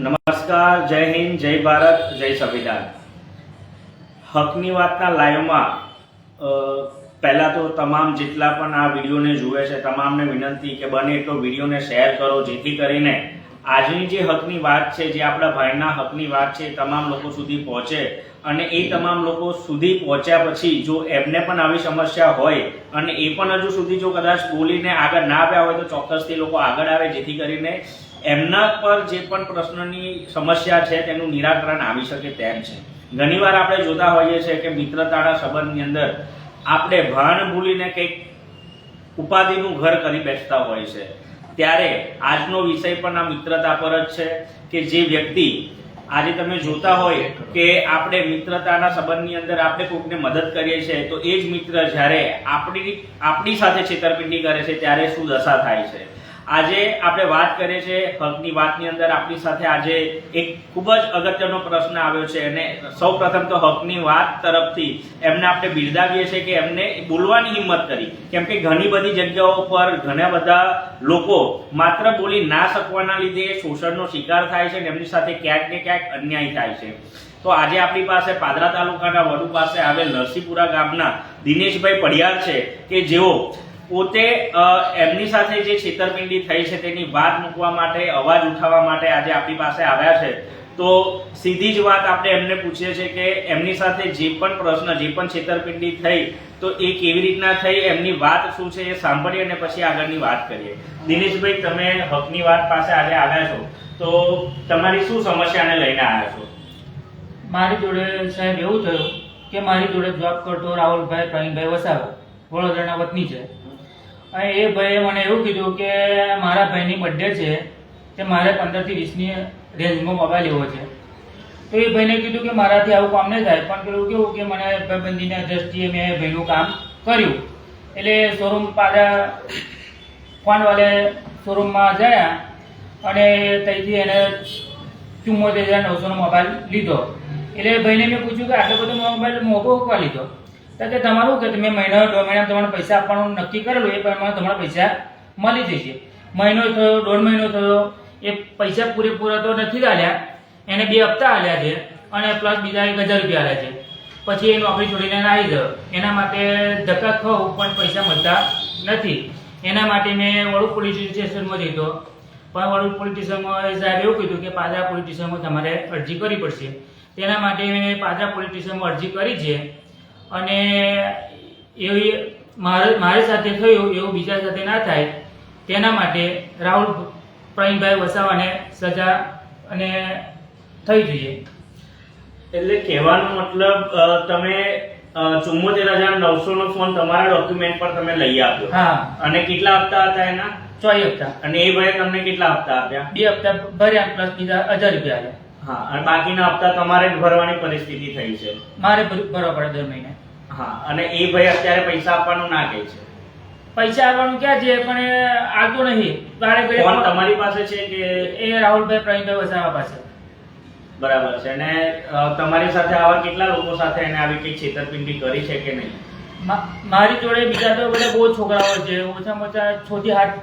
નમસ્કાર, જય હિન્દ, જય ભારત, જય સંવિધાન. હકની વાતના લાઈવમાં પહેલાં તો તમામ જેટલા પણ આ વિડીયોને જુએ છે, તમામને વિનંતી કે બને એટલો વિડીયોને શેર કરો, જેથી કરીને આજની જે હકની વાત છે, જે આપણા ભાઈના હકની વાત છે તમામ લોકો સુધી પહોંચે. અને એ તમામ લોકો સુધી પહોંચ્યા પછી, જો એમને પણ આવી સમસ્યા હોય, અને એ પણ હજુ સુધી જો કદાચ બોલીને આગળ ના આવ્યા હોય, તો ચોક્કસથી લોકો આગળ આવે, જેથી કરીને એમના પર જે પણ પ્રશ્નની સમસ્યા છે તેનું નિરાકરણ આવી શકે તેમ છે. ઘણીવાર આપણે જોતા હોઈએ છીએ કે મિત્રતાના સંબંધની અંદર આપણે ભાન ભૂલીને કંઈક ઉપાધિનું ઘર કરી બેસતા હોય છે. ત્યારે આજનો વિષય પણ આ મિત્રતા પર જ છે કે જે વ્યક્તિ આજે તમે જોતા હોય કે આપણે મિત્રતાના સંબંધની અંદર આપણે કોઈકને મદદ કરીએ છીએ, તો એ જ મિત્ર જ્યારે આપણી આપણી સાથે છેતરપિંડી કરે છે, ત્યારે શું દશા થાય છે? આજે આપણે વાત કરીએ છીએ હકની વાતની અંદર આપણી સાથે આજે એક ખૂબ જ અગત્યનો પ્રશ્ન આવ્યો છે અને સૌ પ્રથમ તો હકની વાત તરફથી એમને આપણે બિરદાવીએ છીએ કે એમને બોલવાની હિંમત કરી. કેમ કે ઘણી બધી જગ્યાઓ પર ઘણા બધા લોકો માત્ર બોલી ના શકવાના લીધે શોષણનો શિકાર થાય છે અને એમની સાથે ક્યાંક ને ક્યાંક અન્યાય થાય છે. તો આજે આપણી પાસે પાદરા તાલુકાના વડુ પાસે આવેલ નરસિંહપુરા ગામના દિનેશભાઈ પડિયાર છે કે જેઓ પોતે એમની સાથે જે છેતરપિંડી થઈ છે તેની વાત મૂકવા માટે, અવાજ ઉઠાવવા માટે આજે આપણી પાસે આવ્યા છે. તો સીધી જ વાત આપણે એમને પૂછીએ છીએ કે એમની સાથે જે પણ પ્રશ્ન, જે પણ છેતરપિંડી થઈ, તો એ કેવી રીતના થઈ, એમની વાત શું છે એ સાંભળીએ અને પછી આગળની વાત કરીએ. દિનેશભાઈ, તમે હકની વાત પાસે આજે આવ્યા છો. તો તમારી શું સમસ્યાને લઈને આવ્યા છો? મારી જોડે સાહેબ એવું થયું કે મારી જોડે જોબ કરતો રાહુલભાઈ, પ્રવીણભાઈ વસાવા, વડોદરાના વતની છે. અને એ ભાઈએ મને એવું કીધું કે મારા ભાઈની બર્થડે છે, તે મારે પંદરથી વીસની રેન્જમાં મોબાઈલ લેવો છે. તો એ ભાઈને કીધું કે મારાથી આવું કામ નહીં થાય, પણ પેલું કેવું કે મને ભાઈબંધીના દ્રષ્ટિએ મેં ભાઈનું કામ કર્યું. એટલે શોરૂમ પાછા ફોનવાલે શોરૂમમાં ગયા અને ત્યાંથી એને ચુમ્મોતેર હજાર નવસોનો મોબાઈલ લીધો. એટલે ભાઈને મેં પૂછ્યું કે આટલો બધો મોબાઈલ મોંઘો હોકવા લીધો? કે તમારું કે તમે મહિના દોઢ મહિના તમારે પૈસા આપવાનું નક્કી કરેલું, એ પ્રમાણે તમારા પૈસા મળી જશે. મહિનો થયો, દોઢ મહિનો થયો, એ પૈસા પૂરેપૂરા તો નથી આલ્યા, એને બે હપ્તા આલ્યા છે અને પ્લસ બીજા એક હજાર રૂપિયા આલ્યા છે. પછી એ નોકરી છોડીને આવી ગયો. એના માટે ધક્કા ખાઉં પણ પૈસા મળતા નથી. એના માટે મેં વડુ પોલીસ સ્ટેશનમાં જઈતો પણ વડુ પોલીસ સ્ટેશનમાં સાહેબ એવું કીધું કે પાદરા પોલીસ સ્ટેશનમાં તમારે અરજી કરવી પડશે. તેના માટે મેં પાદરા પોલીસ સ્ટેશનમાં અરજી કરી છે. અને એવી મારે મારી સાથે થયું એવું બીજા સાથે ના થાય તેના માટે રાહુલ પ્રવીણભાઈ વસાવાને સજા અને થઈ જોઈએ. એટલે કહેવાનો મતલબ તમે ચુમ્મોતેર હજાર નવસો નો ફોન તમારા ડોક્યુમેન્ટ પર તમે લઈ આપ્યો. હા. અને કેટલા હપ્તા હતા એના? ચોઈ હપ્તા. અને એ ભાઈ તમને કેટલા હપ્તા આપ્યા? બે હપ્તા ભર્યા પ્લસ બીજા હજાર રૂપિયા હા અને બાકીના હપ્તા તમારે જ ભરવાની પરિસ્થિતિ થઈ છે. મારે ભર- ભરવા પડે દર મહિને. હા અને એ ભાઈ અત્યારે પૈસા આપવાનું ના કહે છે. પૈસા આપવાનું ક્યાં છે? પણ એ આવતો નહીં તારે ફોન તમારી પાસે છે કે એ રાહુલભાઈ પ્રવીણભાઈ વસાવા પાસે. બરાબર છે. અને તમારી સાથે આવા કેટલા લોકો સાથે એને આવી કઈ છેતરપિંડી કરી છે કે નહીં? મારી જોડે બીજા તો બધા બહુ છોકરાઓ છે. ઓછામાં ઓછા છ થી આઠ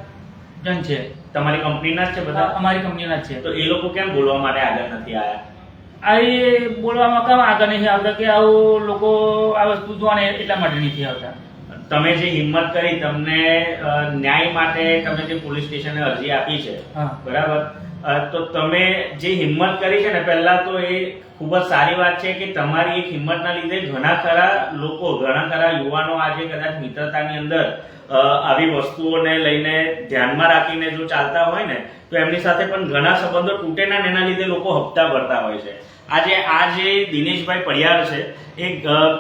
જણ છે. તમારી કંપનીના જ છે બધા? અમારી કંપનીના જ છે. તો એ લોકો કેમ બોલવા માટે આગળ નથી આવ્યા આ એ બોલવામાં કામ આગળ નથી આવતા કે આવું લોકો આ વસ્તુ જોવાને એટલા માટે નથી આવતા. તમે જે હિંમત કરી તમને ન્યાય માટે તમે જે પોલીસ સ્ટેશને અરજી આપી છે બરાબર? તો તમે જે હિંમત કરી છે ને પહેલા તો એ ખૂબ જ સારી વાત છે કે તમારી એક હિંમતના લીધે ઘણા ખરા લોકો ઘણા ખરા યુવાનો આજે કદાચ મિત્રતાની અંદર આવી વસ્તુઓને લઈને ધ્યાનમાં રાખીને જો ચાલતા હોય ને, તો એમની સાથે પણ ઘણા સંબંધો તૂટેના ને એના લીધે લોકો હપ્તા ભરતા હોય છે. આજે આ જે દિનેશભાઈ પડિયાર છે, એ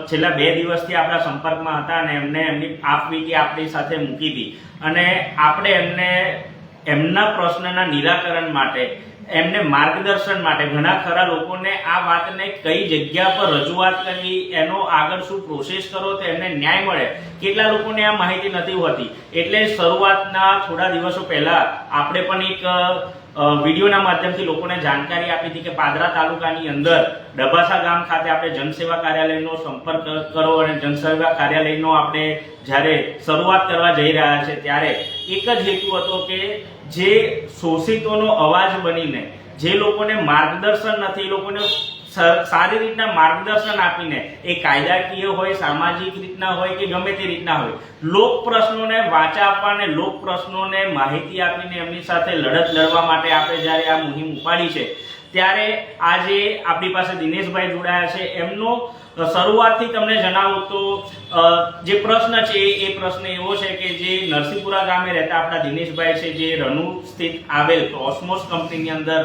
છેલ્લા બે દિવસથી આપણા સંપર્કમાં હતા અને એમને એમની આપવી કે આપણી સાથે મૂકી હતી. અને આપણે એમને, એમના પ્રશ્નના નિરાકરણ માટે એમને માર્ગદર્શન માટે ઘણા ખરા લોકોને આ વાતને કઈ જગ્યા પર રજૂઆત કરવી એનો આગળ શું પ્રોસેસ કરો, તો એમને ન્યાય મળે. કેટલા લોકોને આ માહિતી નથી હોતી? એટલે શરૂઆતના થોડા દિવસો પહેલા આપણે પણ એક વિડીયોના માધ્યમથી લોકોને જાણકારી આપી હતી કે પાદરા તાલુકાની અંદર ડબાસા ગામ ખાતે આપણે જનસેવા કાર્યાલયનો સંપર્ક કરો અને જનસેવા કાર્યાલયનો આપણે જ્યારે શરૂઆત કરવા જઈ રહ્યા છે, ત્યારે એક જ હેતુ હતો કે જે શોષિતોનો અવાજ બનીને, જે લોકોને માર્ગદર્શન નથી, એ લોકોને સારી રીતના માર્ગદર્શન આપીને, એ કાયદાકીય હોય, સામાજિક રીતના હોય કે ગમે તે રીતના હોય, લોક પ્રશ્નોને વાચા આપવા અને લોક પ્રશ્નોને માહિતી આપીને એમની સાથે લડત લડવા માટે આપણે જ્યારે આ મુહિમ ઉપાડી છે ત્યારે આજે આપણી પાસે દિનેશભાઈ જોડાયા છે. એમનો શરૂઆતથી તમને જણાવું તો જે પ્રશ્ન છે એ પ્રશ્ન એવો છે કે જે નરસિંહપુરા ગામે રહેતા આપણા દિનેશભાઈ છે, જે રનુ સ્થિત આવેલ કોસ્મોસ કંપનીની અંદર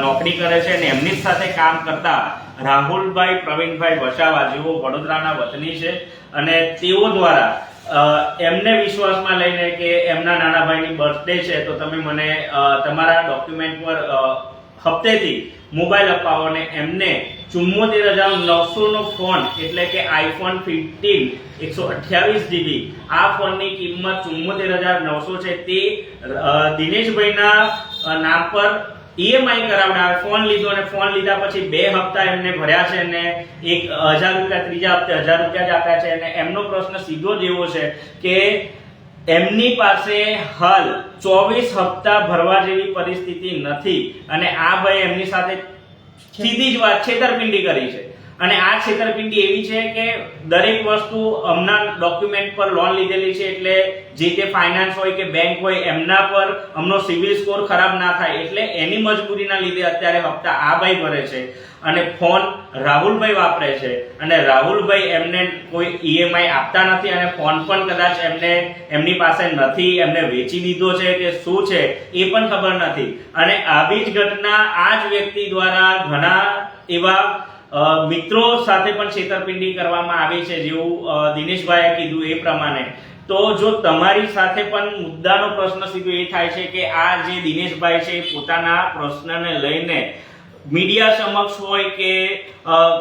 નોકરી કરે છે અને એમની સાથે કામ કરતા રાહુલભાઈ, પ્રવીણભાઈ વસાવા જેઓ વડોદરાના વતની છે અને તેઓ દ્વારા એમને વિશ્વાસમાં લઈને કે એમના નાના ભાઈની બર્થડે છે, તો તમે મને તમારા ડોક્યુમેન્ટ પર હપ્તેથી મોબાઈલ અપાવો અને એમને ચુમ્મોતેર હજાર નવસોનો ફોન એટલે કે આઈફોન ફિફ્ટીન, એકસો અઠ્યાવીસ જીબી આ ફોનની કિંમત ચુમ્મોતેર હજાર નવસો છે. તે દિનેશભાઈના નામ પર ઈએમઆઈ કરાવડાવે ફોન લીધો અને ફોન લીધા પછી બે હપ્તા એમને ભર્યા છે અને એક હજાર રૂપિયા, ત્રીજા હપ્તે હજાર રૂપિયા જ આપ્યા છે. અને એમનો પ્રશ્ન સીધો જ એવો છે કે એમની પાસે હાલ ચોવીસ હપ્તા ભરવા જેવી પરિસ્થિતિ નથી અને આ ભાઈ એમની સાથે સીધી જ વાત છેતરપિંડી કરી છે. અને આ છેતરપિંડી એવી છે કે દરેક વસ્તુ હમણાં ડોક્યુમેન્ટ પર લોન લીધેલી છે એટલે જે તે ફાઇનાન્સ હોય કે બેંક હોય, એમના પર હમનો સિવિલ સ્કોર ખરાબ ના થાય એટલે એની મજબૂરીના લીધે અત્યારે હપ્તા આ ભાઈ ભરે છે અને ફોન રાહુલભાઈ વાપરે છે. અને રાહુલભાઈ એમને કોઈ ઈએમઆઈ આપતા નથી અને ફોન પણ કદાચ એમને એમની પાસે નથી, એમને વેચી દીધો છે કે શું છે એ પણ ખબર નથી. અને આવી જ ઘટના આ જ વ્યક્તિ દ્વારા ઘણા એવા મિત્રો સાથે પણ છેતરપિંડી કરવામાં આવી છે જેવું દિનેશભાઈએ કીધું એ પ્રમાણે. તો જો તમારી સાથે પણ મુદ્દાનો પ્રશ્ન સીધો એ થાય છે કે આ જે દિનેશભાઈ છે પોતાના પ્રશ્નને લઈને મીડિયા સમક્ષ હોય કે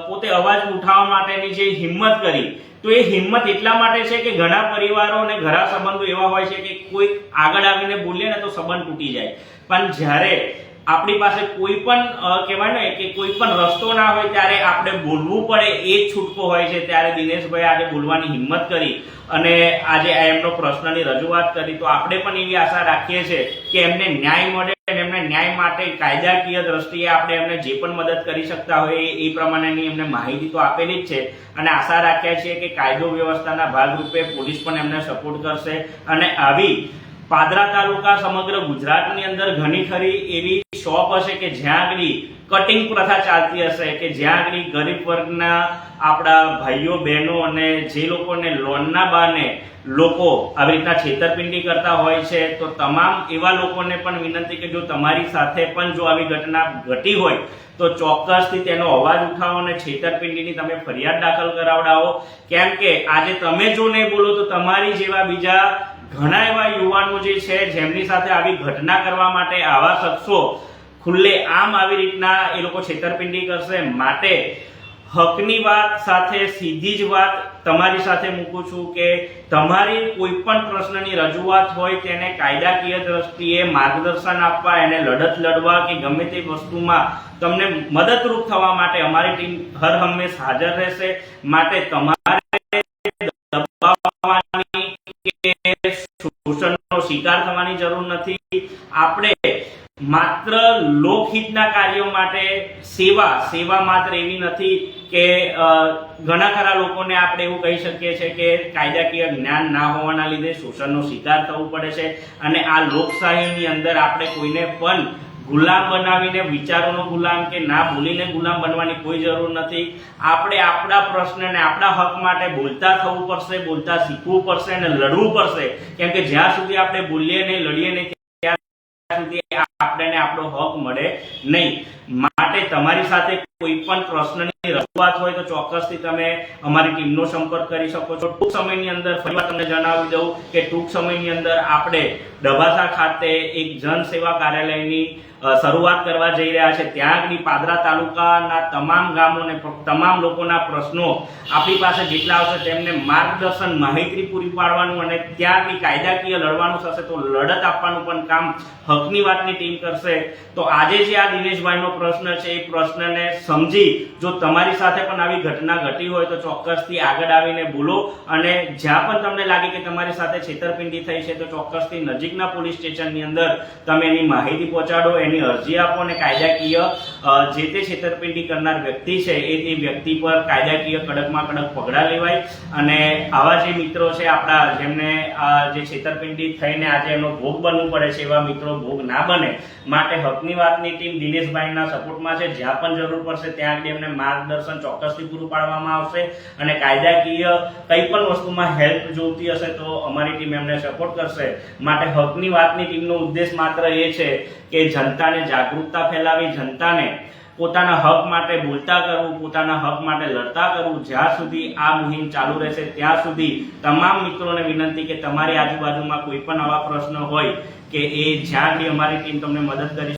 પોતે અવાજ ઉઠાવવા માટેની જે હિંમત કરી, તો એ હિંમત એટલા માટે છે કે ઘણા પરિવારો અને ઘણા સંબંધો એવા હોય છે કે કોઈક આગળ આવીને બોલે ને તો સંબંધ તૂટી જાય. પણ જ્યારે આપણી પાસે કોઈ પણ કહેવાય ને કે કોઈ પણ રસ્તો ના હોય ત્યારે આપણે બોલવું પડે, એ જ છૂટકો હોય છે. ત્યારે દિનેશભાઈ આજે બોલવાની હિંમત કરી અને આજે એમનો પ્રશ્નની રજૂઆત કરી. તો આપણે પણ એવી આશા રાખીએ છીએ કે એમને ન્યાય મળે અને એમને ન્યાય માટે કાયદાકીય દ્રષ્ટિએ આપણે એમને જે પણ મદદ કરી શકતા હોય એ- પ્રમાણેની એમને માહિતી તો આપેલી જ છે. અને આશા રાખીએ છીએ કે કાયદો વ્યવસ્થાના ભાગરૂપે પોલીસ પણ એમને સપોર્ટ કરશે. અને આવી પાદરા તાલુકા સમગ્ર ગુજરાતની અંદર ઘણી ખરી એવી શોપ હશે કે જ્યાં આગળ કટિંગ પ્રથા ચાલતી હશે, કે જ્યાં આગળ ગરીબ વર્ગના આપણા ભાઈઓ, બહેનો અને જે લોકોને લોનના બાને લોકો આવી રીતના છેતરપિંડી કરતા હોય છે, તો તમામ એવા લોકોને પણ વિનંતી કે જો તમારી સાથે પણ જો આવી ઘટના ઘટી હોય, તો ચોક્કસથી તેનો અવાજ ઉઠાવો અને છેતરપિંડીની તમે ફરિયાદ દાખલ કરાવડાવો. કેમ કે આજે તમે જો નહીં બોલો, તો તમારી જેવા બીજા ઘણા એવા યુવાનો જે છે, જેમની સાથે આવી ઘટના કરવા માટે આવા શખ્સો ખુલ્લે આમ આવી રીતના એ લોકો છેતરપિંડી કરશે. માટે હકની વાત સાથે સીધી જ વાત તમારી સાથે મૂકું છું કે તમારી કોઈ પણ પ્રશ્નની રજૂઆત હોય તેને કાયદાકીય દ્રષ્ટિએ માર્ગદર્શન આપવા, એને લડત લડવા કે ગમે તે વસ્તુમાં તમને મદદરૂપ થવા માટે અમારી ટીમ હર હંમેશ હાજર રહેશે. માટે તમારે દબાવવાની શોષણનો શિકાર થવાની જરૂર નથી. આપણે માત્ર લોકહિતના કાર્યો માટે સેવા સેવા માત્ર એવી નથી કે ઘણા ખરા લોકોને આપણે એવું કહી શકીએ છીએ કે કાયદાકીય જ્ઞાન ના હોવાના લીધે શોષણનો શિકાર થવું પડે છે અને આ લોકશાહીની અંદર આપણે કોઈને પણ ગુલામ બનાવીને, વિચારોનો ગુલામ કે ના ભૂલીને ગુલામ બનવાની કોઈ જરૂર નથી. આપણે આપણા પ્રશ્નને, આપણા હક માટે બોલતા થવું પડશે, બોલતા શીખવું પડશે અને લડવું પડશે. કેમ કે જ્યાં સુધી આપણે બોલીએ નહીં, લડીએ નહીં, ત્યાં સુધી આપણને આપણો હક મળે નહીં. માટે તમારી સાથે કોઈ પણ પ્રશ્નની રજૂઆત હોય તો ચોક્કસથી તમે અમારી ટીમનો સંપર્ક કરી શકો છો. ટૂંક સમયની અંદર ફરીવાર તમને જણાવી દઉં કે ટૂંક સમયની અંદર આપણે ડભાસા ખાતે એક જન કાર્યાલયની શરૂઆત કરવા જઈ રહ્યા છે. ત્યાંની પાદરા તાલુકાના તમામ ગામોને, તમામ લોકોના પ્રશ્નો આપણી પાસે જેટલા આવશે તેમને માર્ગદર્શન માહિતી પૂરી પાડવાનું અને ત્યાંની કાયદાકીય લડવાનું થશે તો લડત આપવાનું પણ કામ હકની વાતની ટીમ કરશે. તો આજે જે આ દિનેશભાઈનો પ્રશ્ન છે, એ પ્રશ્નને સમજી જો તમારી સાથે પણ આવી ઘટના ઘટી હોય તો ચોક્કસથી આગળ આવીને બોલો અને જ્યાં પણ તમને લાગે કે તમારી સાથે છેતરપિંડી થઈ છે, તો ચોક્કસથી નજીકના પોલીસ સ્ટેશનની અંદર તમે એની માહિતી પહોંચાડો, એની અરજી આપો અને કાયદાકીય જે તે છેતરપિંડી કરનાર વ્યક્તિ છે, એ તે વ્યક્તિ પર કાયદાકીય કડકમાં કડક પગડા લેવાય. અને આવા જે મિત્રો છે, આપણા જેમને જે છેતરપિંડી થઈને આજે એનો ભોગ બનવું પડે છે, એવા મિત્રો ભોગ ના બને, માટે હકની વાતની ટીમ દિનેશભાઈના સપોર્ટમાં છે. જ્યાં પણ જરૂર પડશે ત્યાં આગળ એમને માર્ગદર્શન ચોક્કસથી પૂરું પાડવામાં આવશે અને કાયદાકીય કંઈ પણ વસ્તુમાં હેલ્પ જોઈતી હશે તો અમારી ટીમ એમને સપોર્ટ કરશે. માટે હકની વાતની ટીમનો ઉદ્દેશ માત્ર એ છે કે જનતાને જાગૃતતા ફેલાવી, જનતાને પોતાના હક માટે બોલતા કરવું, પોતાના હક માટે લડતા કરવું. જ્યાં સુધી આ મુહિમ ચાલુ રહેશે, ત્યાં સુધી તમામ મિત્રોને વિનંતી કે તમારી આજુબાજુમાં કોઈ પણ આવા પ્રશ્ન હોય કે એ જ્યાં બી અમારી ટીમ તમને મદદ કરી